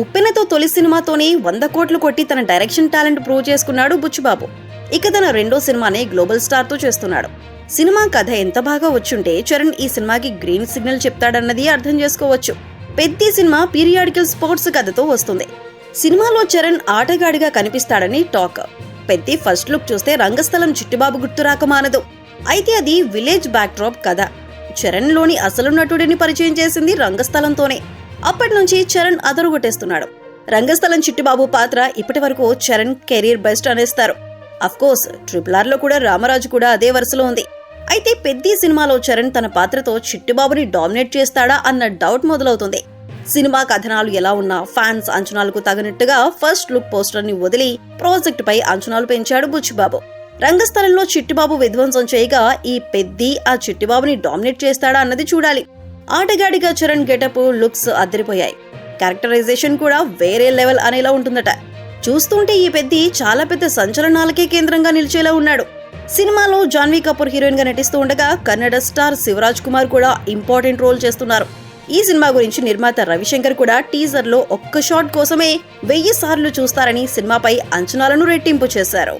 ఉప్పెనతో తొలి సినిమాతోనే వంద కోట్లు కొట్టి తన డైరెక్షన్ టాలెంట్ ప్రూవ్ చేసుకున్నాడు బుచ్చిబాబు. ఇక తన రెండో సినిమాని గ్లోబల్ స్టార్తో చేస్తున్నాడు. సినిమా కథ ఎంత బాగా వచ్చుంటే చరణ్ ఈ సినిమాకి గ్రీన్ సిగ్నల్ చెప్తాడన్నది అర్థం చేసుకోవచ్చు. పెద్ద సినిమా పీరియాడికల్ స్పోర్ట్స్ కథతో వస్తుంది. సినిమాలో చరణ్ ఆటగాడిగా కనిపిస్తాడని టాక్. పెద్ది ఫస్ట్ లుక్ చూస్తే రంగస్థలం చిట్టుబాబు గుర్తురాక మానదు. అయితే అది విలేజ్ బ్యాక్డ్రాప్ కథ. చరణ్లోని అసలు నటుడిని పరిచయం చేసింది రంగస్థలంతోనే. అప్పటి నుంచి చరణ్ అదరుగొట్టేస్తున్నాడు. రంగస్థలం చిట్టుబాబు పాత్ర ఇప్పటి వరకు చరణ్ కెరీర్ బెస్ట్ అనేస్తారు. అఫ్కోర్స్ ట్రిపుల్ ఆర్లో కూడా రామరాజు కూడా అదే వరుసలో ఉంది. అయితే పెద్ద సినిమాలో చరణ్ తన పాత్రతో చిట్టుబాబుని డామినేట్ చేస్తాడా అన్న డౌట్ మొదలవుతుంది. సినిమా కథనాలు ఎలా ఉన్నా ఫ్యాన్స్ అంచనాలకు తగినట్టుగా ఫస్ట్ లుక్ పోస్టర్ని వదిలి ప్రాజెక్ట్ పై అంచనాలు పెంచాడు బుచ్చిబాబు. రంగస్థలంలో చిట్టిబాబు విధ్వంసం చేయగా ఈ పెద్ది ఆ చిట్టిబాబుని డామినేట్ చేస్తాడా అన్నది చూడాలి. ఆటగాడిగా చరణ్ గెటప్ లుక్స్ అదిరిపోయాయి క్యారెక్టరైజేషన్ కూడా వేరే లెవెల్ అనేలా ఉంటుందట. చూస్తుంటే ఈ పెద్ది చాలా పెద్ద సంచలనాలకే కేంద్రంగా నిలిచేలా ఉన్నాడు. సినిమాలో జాన్వీ కపూర్ హీరోయిన్గా నటిస్తూ ఉండగా కన్నడ స్టార్ శివరాజ్ కుమార్ కూడా ఇంపార్టెంట్ రోల్ చేస్తున్నారు. ఈ సినిమా గురించి నిర్మాత రవిశంకర్ కూడా టీజర్లో ఒక్క షాట్ కోసమే వెయ్యి సార్లు చూస్తారని సినిమాపై అంచనాలను రెట్టింపు చేశారు.